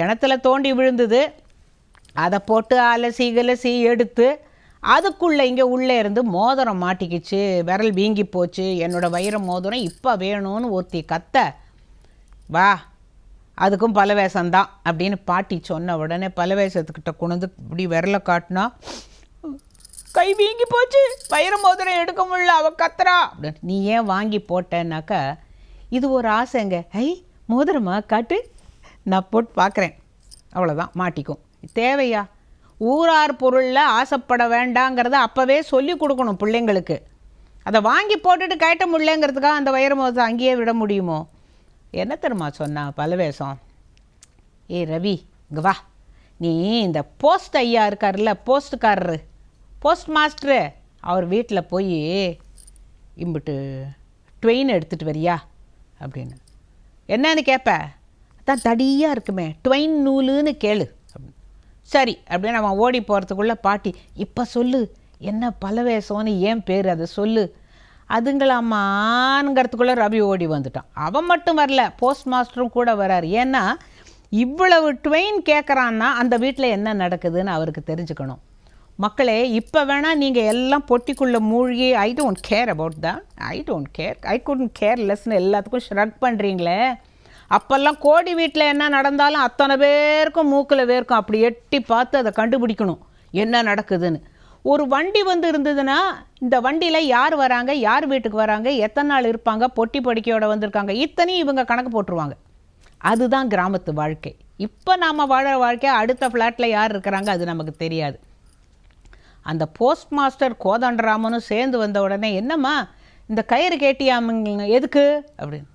கிணத்துல தோண்டி விழுந்தது. அதை போட்டு அலசி கலசி எடுத்து அதுக்குள்ளே இங்கே உள்ளே இருந்து மோதிரம் மாட்டிக்கிச்சு. விரல் வீங்கி போச்சு. என்னோட வைர மோதிரம் இப்போ வேணும்னு ஒருத்தி கத்த. வா அதுக்கும் பலவேசந்தான் அப்படின்னு பாட்டி சொன்ன உடனே பலவேசத்துக்கிட்ட கொண்டு இப்படி விரலை காட்டினா கை வீங்கி போச்சு. வைர மோதிரம் எடுக்க முடியல. அவள் கத்துறா. அப்படின்னு. நீ ஏன் வாங்கி போட்டேன்னாக்கா இது ஒரு ஆசைங்க. ஐ மோதிரமா? காட்டு. நான் போட்டு பார்க்குறேன். அவ்வளோதான் மாட்டிக்கும். தேவையா? ஊரார் பொருளில் ஆசைப்பட வேண்டாங்கிறத அப்போவே சொல்லி கொடுக்கணும் பிள்ளைங்களுக்கு. அதை வாங்கி போட்டுட்டு கட்ட முடியலங்கிறதுக்காக அந்த வைரமோசம் அங்கேயே விட முடியுமோ? என்ன தெரியுமா சொன்னா பலவேஷம்? ஏ ரவி இங்கே வா. நீ இந்த போஸ்ட் ஐயா இருக்கார்ல போஸ்ட்காரரு. போஸ்ட் மாஸ்டரு அவர் வீட்டில் போய் இம்பிட்டு ட்ரெயின் எடுத்துகிட்டு வரியா? அப்படின்னு. என்னன்னு கேட்பேன் தான் தடியாக இருக்குமே. ட்வைன் நூலுன்னு கேளு. சரி அப்படின்னு அவன் ஓடி போகிறதுக்குள்ளே பாட்டி இப்போ சொல்லு என்ன பலவேசம்னு ஏன் பேர் அதை? சொல்லு. அதுங்களாமான்ங்கிறதுக்குள்ளே ரவி ஓடி வந்துட்டான். அவன் மட்டும் வரல போஸ்ட் மாஸ்டரும் கூட வராரு. ஏன்னா இவ்வளவு ட்ரெயின் கேட்குறான்னா அந்த வீட்டில் என்ன நடக்குதுன்னு அவருக்கு தெரிஞ்சுக்கணும். மக்களே இப்போ வேணால் நீங்கள் எல்லாம் பொட்டிக்குள்ளே மூழ்கி ஐ டோன்ட் கேர் அபவுட் தான் I don't care I couldn't care லெஸ்னு எல்லாத்துக்கும் ஷ்ரக் பண்ணுறீங்களே அப்போல்லாம் கோடி வீட்டில் என்ன நடந்தாலும் அத்தனை பேருக்கும் மூக்கில் வேர்க்கும். அப்படி எட்டி பார்த்து அதை கண்டுபிடிக்கணும். என்ன நடக்குதுன்னு. ஒரு வண்டி வந்து இருந்ததுன்னா இந்த வண்டியில் யார் வராங்க யார் வீட்டுக்கு வராங்க எத்தனை நாள் இருப்பாங்க பொட்டி படிக்கையோட வந்திருக்காங்க இத்தனையும் இவங்க கணக்கு போட்டுருவாங்க. அதுதான் கிராமத்து வாழ்க்கை. இப்போ நாம் வாழ வாழ்க்கை அடுத்த ஃப்ளாட்டில் யார் இருக்கிறாங்க அது நமக்கு தெரியாது. அந்த போஸ்ட் மாஸ்டர் கோதண்டராமனும் சேர்ந்து வந்த உடனே என்னம்மா இந்த கயிறு கேட்டியாமுங்க எதுக்கு? அப்படின்னு.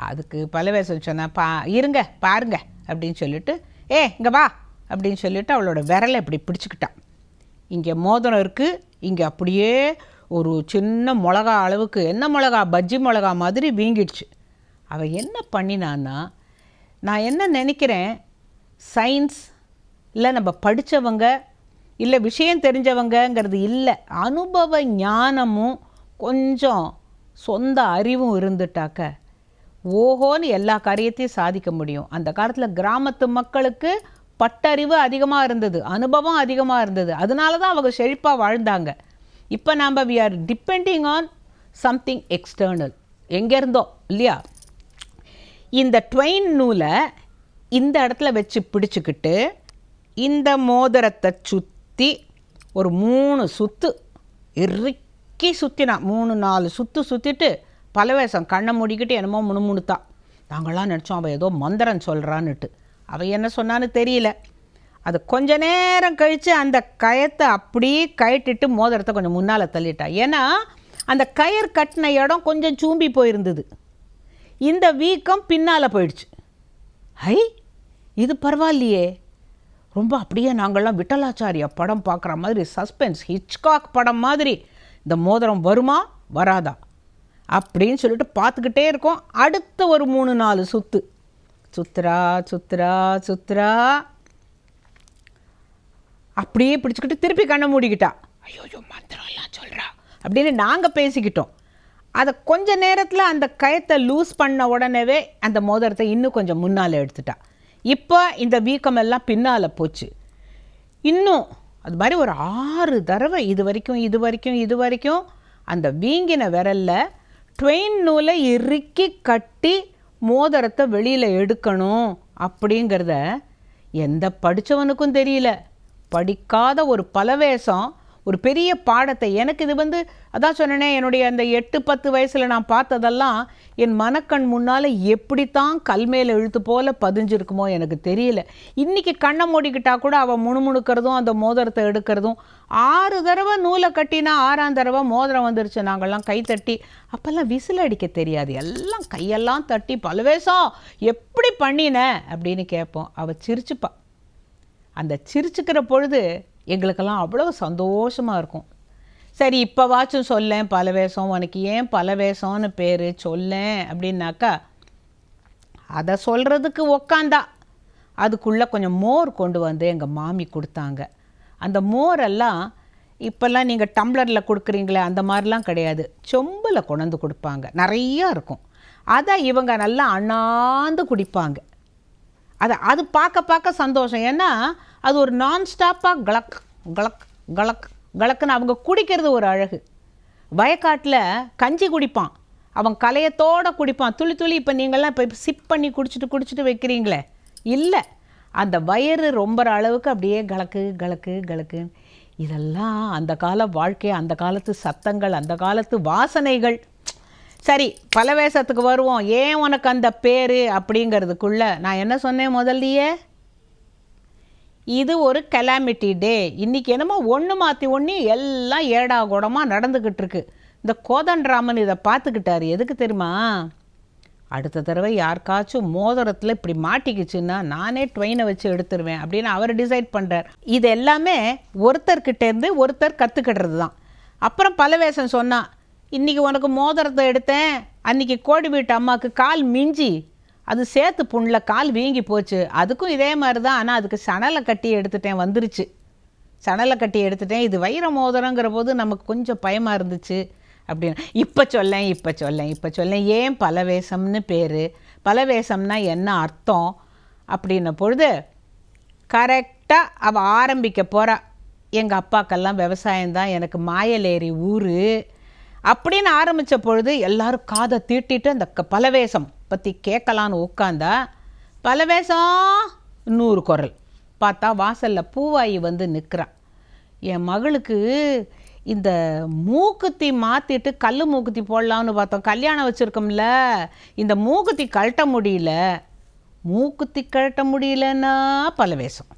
அதுக்கு பல்லவே சொல்லி சொன்னால் பா இருங்க பாருங்க அப்படின்னு சொல்லிட்டு ஏ இங்கே வா அப்படின்னு சொல்லிட்டு அவளோட விரலை இப்படி பிடிச்சிக்கிட்டான் இங்கே மோதிரம் இருக்குது இங்கே அப்படியே ஒரு சின்ன மிளகா அளவுக்கு என்ன மிளகா பஜ்ஜி மிளகா மாதிரி வீங்கிடுச்சு. அவள் என்ன பண்ணினான்னா நான் என்ன நினைக்கிறேன் சயின்ஸ் இல்லை நம்ம படித்தவங்க இல்லை விஷயம் தெரிஞ்சவங்கங்கிறது இல்லை அனுபவ ஞானமும் கொஞ்சம் சொந்த அறிவும் இருந்துட்டாக்க ஓஹோன்னு எல்லா காரியத்தையும் சாதிக்க முடியும். அந்த காலத்தில் கிராமத்து மக்களுக்கு பட்டறிவு அதிகமாக இருந்தது அனுபவம் அதிகமாக இருந்தது. அதனால தான் அவங்க செழிப்பாக வாழ்ந்தாங்க. இப்போ நாம் we are depending on something external எங்கேருந்தோ இல்லையா? இந்த ட்வெயின் நூலை இந்த இடத்துல வச்சு பிடிச்சிக்கிட்டு இந்த மோதிரத்தை சுற்றி ஒரு மூணு சுத்து இறுக்கி சுற்றினான் மூணு நாலு சுற்று சுற்றிட்டு பலவேசம் கண்ணை மூடிக்கிட்டு என்னமோ முணுமுணுத்தா. நாங்களாம் நினச்சோம் அவள் ஏதோ மந்திரம் சொல்கிறான்னுட்டு அவள் என்ன சொன்னான்னு தெரியல. அது கொஞ்ச நேரம் கழித்து அந்த கயத்தை அப்படியே கயட்டிட்டு மோதிரத்தை கொஞ்சம் முன்னால் தள்ளிட்டா. ஏன்னா அந்த கயிறு கட்டின இடம் கொஞ்சம் சூம்பி போயிருந்தது. இந்த வீக்கம் பின்னால் போயிடுச்சு. ஐ இது பரவாயில்லையே. ரொம்ப அப்படியே நாங்கள்லாம் விட்டலாச்சாரியா படம் பார்க்குற மாதிரி சஸ்பென்ஸ் ஹிச்காக் படம் மாதிரி. இந்த மோதிரம் வருமா? வராதா? அப்படின்னு சொல்லிட்டு பார்த்துக்கிட்டே இருக்கோம். அடுத்த ஒரு மூணு நாலு சுத்து. சுத்துறா சுத்துறா சுத்துறா. அப்படியே பிடிச்சிக்கிட்டு திருப்பி கண்ணை மூடிக்கிட்டா. ஐயோ மந்திரம் எல்லாம் சொல்கிறா அப்படின்னு நாங்கள் பேசிக்கிட்டோம். அதை கொஞ்ச நேரத்தில் அந்த கயத்தை லூஸ் பண்ண உடனேவே அந்த மோதிரத்தை இன்னும் கொஞ்சம் முன்னால் எடுத்துட்டா. இப்போ இந்த வீக்கம் எல்லாம் பின்னால் போச்சு. இன்னும் அது மாதிரி ஒரு ஆறு தடவை இது வரைக்கும் இது வரைக்கும் இது வரைக்கும் அந்த வீங்கின விரல்ல ட்ரெயின் நூலை இறுக்கி கட்டி மோதிரத்தை வெளியில் எடுக்கணும் அப்படிங்கிறத எந்த படித்தவனுக்கும் தெரியல. படிக்காத ஒரு பலவேஷம் ஒரு பெரிய பாடத்தை. எனக்கு இது வந்து அதான் சொன்னேனே என்னுடைய அந்த எட்டு பத்து வயசில் நான் பார்த்ததெல்லாம் என் மனக்கண் முன்னால் எப்படித்தான் கல்மேல எழுத்து போல் பதிஞ்சிருக்குமோ எனக்கு தெரியல. இன்றைக்கி கண்ணை மூடிக்கிட்டால் கூட அவள் முணுமுணுக்கிறதும் அந்த மோதிரத்தை எடுக்கிறதும் ஆறு தடவை நூலை கட்டினா ஆறாம் தடவை மோதிரம் வந்துருச்சு. நாங்கள்லாம் கை தட்டி அப்போல்லாம் விசில் அடிக்க தெரியாது. எல்லாம் கையெல்லாம் தட்டி பலவேசம் எப்படி பண்ணின? அப்படின்னு கேட்போம். அவள் சிரிச்சுப்பா. அந்த சிரிச்சுக்கிற பொழுது எங்களுக்கெல்லாம் அவ்வளோ சந்தோஷமாக இருக்கும். சரி இப்போவாச்சும் சொல்லேன் பல வேஷம் உனக்கு ஏன் பல வேஷம்னு பேர் சொல்லேன் அப்படின்னாக்கா அதை சொல்கிறதுக்கு உக்காந்தா. அதுக்குள்ளே கொஞ்சம் மோர் கொண்டு வந்து எங்கள் மாமி கொடுத்தாங்க. அந்த மோரெல்லாம் இப்போல்லாம் நீங்கள் டம்ளரில் கொடுக்குறீங்களே அந்த மாதிரிலாம் கிடையாது. சொம்பில் கொண்டு கொடுப்பாங்க. நிறையா இருக்கும். அதை இவங்க நல்லா அண்ணாந்து குடிப்பாங்க. அதை அது பார்க்க பார்க்க சந்தோஷம். ஏன்னா அது ஒரு நான் ஸ்டாப்பாக கலக் கலக் கலக் கலக்குன்னு அவங்க குடிக்கிறது ஒரு அழகு. வயக்காட்டில் கஞ்சி குடிப்பான். அவன் கலையத்தோட குடிப்பான். துளி துளி இப்போ நீங்கள்லாம் இப்போ சிப் பண்ணி குடிச்சிட்டு குடிச்சிட்டு வைக்கிறீங்களே? இல்லை. அந்த வயிறு ரொம்ப அளவுக்கு அப்படியே கலக்கு கலக்கு கலக்கு. இதெல்லாம் அந்த கால வாழ்க்கை அந்த காலத்து சத்தங்கள் அந்த காலத்து வாசனைகள். சரி பல வேஷத்துக்கு வருவோம். ஏன் உனக்கு அந்த பேர் அப்படிங்கிறதுக்குள்ளே நான் என்ன சொன்னேன் முதல்லையே? இது ஒரு கெலாமிட்டி டே இன்றைக்கி என்னமோ ஒன்று மாற்றி ஒன்று எல்லாம் ஏடா குடமாக நடந்துக்கிட்டு இருக்கு. இந்த கோதண்டராமன் இதை பார்த்துக்கிட்டாரு. எதுக்கு தெரியுமா? அடுத்த தடவை யாருக்காச்சும் மோதிரத்தில் இப்படி மாட்டிக்கிச்சுன்னா நானே ட்ரெயினை வச்சு எடுத்துருவேன் அப்படின்னு அவர் டிசைட் பண்ணுறார் இது எல்லாமே ஒருத்தர்கிட்டேருந்து ஒருத்தர் கற்றுக்கிடுறது தான் அப்புறம் பலவேசம் சொன்னான் இன்றைக்கி உனக்கு மோதிரத்தை எடுத்தேன். அன்றைக்கி கோடி வீட்டு அம்மாவுக்கு கால் மிஞ்சி அது சேர்த்து புண்ணில் கால் வீங்கி போச்சு. அதுக்கும் இதே மாதிரி தான் ஆனால் அதுக்கு சணலை கட்டி எடுத்துட்டேன் வந்துருச்சு. சணலை கட்டி எடுத்துட்டேன். இது வைர மோதிரங்கிற போது நமக்கு கொஞ்சம் பயமாக இருந்துச்சு அப்படின்னு. இப்போ சொல்லேன் இப்போ சொல்லேன் இப்போ சொல்லேன். ஏன் பலவேஷம்னு பேர்? பலவேசம்னா என்ன அர்த்தம்? அப்படின்ன பொழுது கரெக்டாக அவள் ஆரம்பிக்க போகிறா எங்கள் அப்பாக்கெல்லாம் விவசாயம்தான் எனக்கு மாயலேரி ஊர். அப்படின்னு ஆரம்பித்த பொழுது எல்லோரும் காதை தீட்டிட்டு அந்த க- பலவேஷம் பற்றி கேட்கலான்னு உட்காந்தா பலவேஷம் நூறு குரல். பார்த்தா வாசலில் பூவாயி வந்து நிற்கிறான் என் மகளுக்கு இந்த மூக்குத்தி மாற்றிட்டு கல் மூக்குத்தி போடலான்னு பார்த்தோம். கல்யாணம் வச்சுருக்கோம்ல. இந்த மூக்குத்தி கழட்ட முடியல. மூக்குத்தி கழட்ட முடியலன்னா பல வேஷம்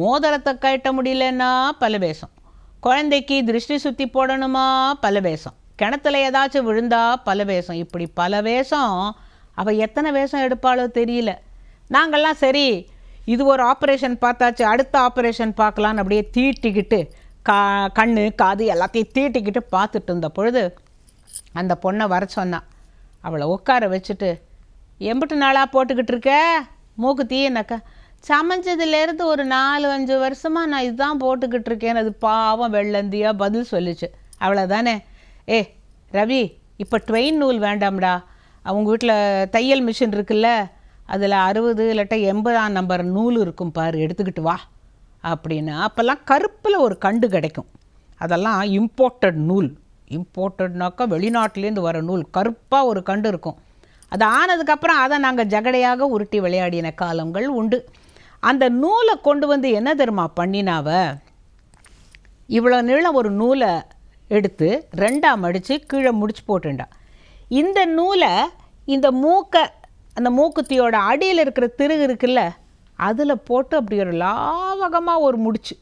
மோதிரத்தை கழட்ட முடியலன்னா பல வேஷம் குழந்தைக்கு திருஷ்டி சுற்றி போடணுமா? பல வேஷம் கிணத்துல ஏதாச்சும் விழுந்தா பல வேஷம் இப்படி பல வேஷம் அவள் எத்தனை வேஷம் எடுப்பாளோ தெரியல. நாங்கள்லாம் சரி இது ஒரு ஆப்ரேஷன் பார்த்தாச்சு அடுத்த ஆப்ரேஷன் பார்க்கலான்னு அப்படியே தீட்டிக்கிட்டு கா கண் காது எல்லாத்தையும் தீட்டிக்கிட்டு பார்த்துட்டு இருந்த பொழுது அந்த பொண்ணை வர சொன்னான் அவளை உட்கார வச்சுட்டு எம்பிட்டு நாளாக போட்டுக்கிட்டு இருக்க? மூக்கு என்னக்கா? சமைச்சதுலேருந்து ஒரு நாலு அஞ்சு வருஷமாக நான் இதுதான் போட்டுக்கிட்டு இருக்கேன். அது பாவம் வெள்ளந்தியாக பதில் சொல்லிச்சு. அவ்வளோதானே ஏ ரவி இப்போ ட்ரெயின் நூல் வேண்டாம்டா. அவங்க வீட்டில் தையல் மிஷின் இருக்குல்ல அதில் அறுபது இல்லாட்டா எண்பதாம் நம்பர் நூல் இருக்கும் பாரு எடுத்துக்கிட்டு வா அப்படின்னு. அப்போல்லாம் கருப்பில் ஒரு கண்டு கிடைக்கும். அதெல்லாம் இம்போர்ட்டட் நூல். இம்போர்ட்டட்னாக்கா வெளிநாட்டிலேருந்து வர நூல். கருப்பாக ஒரு கண்டு இருக்கும். அது ஆனதுக்கப்புறம் அதை நாங்கள் ஜகடையாக உருட்டி விளையாடின காலங்கள் உண்டு. அந்த நூலை கொண்டு வந்து என்ன தெரியுமா பண்ணினாவ? இவ்வளோ நீளம் ஒரு நூலை எடுத்து ரெண்டாம் மடித்து கீழே முடிச்சு போட்டுண்டா. இந்த நூலை இந்த மூக்கை அந்த மூக்குத்தியோட அடியில் இருக்கிற திருகு இருக்குல்ல அதில் போட்டு அப்படி ஒரு லாவகமாக ஒரு முடிச்சு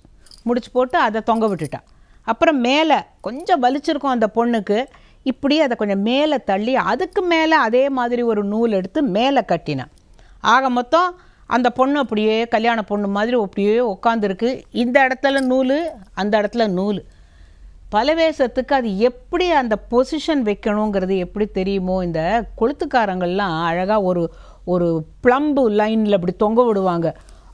முடிச்சு போட்டு அதை தொங்க விட்டுட்டான் அப்புறம் மேலே கொஞ்சம் வலிச்சிருக்கும் அந்த பொண்ணுக்கு இப்படி அதை கொஞ்சம் மேலே தள்ளி அதுக்கு மேலே அதே மாதிரி ஒரு நூல் எடுத்து மேலே கட்டினான் ஆக மொத்தம் அந்த பொண்ணு அப்படியே கல்யாண பொண்ணு மாதிரி அப்படியே உட்காந்துருக்கு இந்த இடத்துல நூல் அந்த இடத்துல நூல். பலவேசத்துக்கு அது எப்படி அந்த பொசிஷன் வைக்கணுங்கிறது எப்படி தெரியுமோ இந்த கொளுத்துக்காரங்கள்லாம் அழகாக ஒரு ஒரு ப்ளம்பு லைனில் அப்படி தொங்க விடுவாங்க.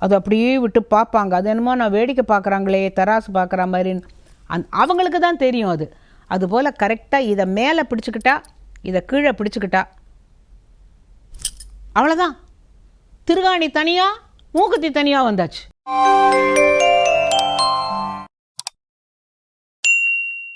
அது அப்படியே விட்டு பார்ப்பாங்க. அது என்னமோ நான் வேடிக்கை பார்க்குறாங்களே தராசு பார்க்குற மாதிரின்னு அந் அவங்களுக்கு தான் தெரியும் அது. அதுபோல் கரெக்டாக இதை மேலே பிடிச்சிக்கிட்டா இதை கீழே பிடிச்சிக்கிட்டா அவ்வளோதான் திருகாணி தனியாக மூக்குத்தி தனியாக வந்தாச்சு.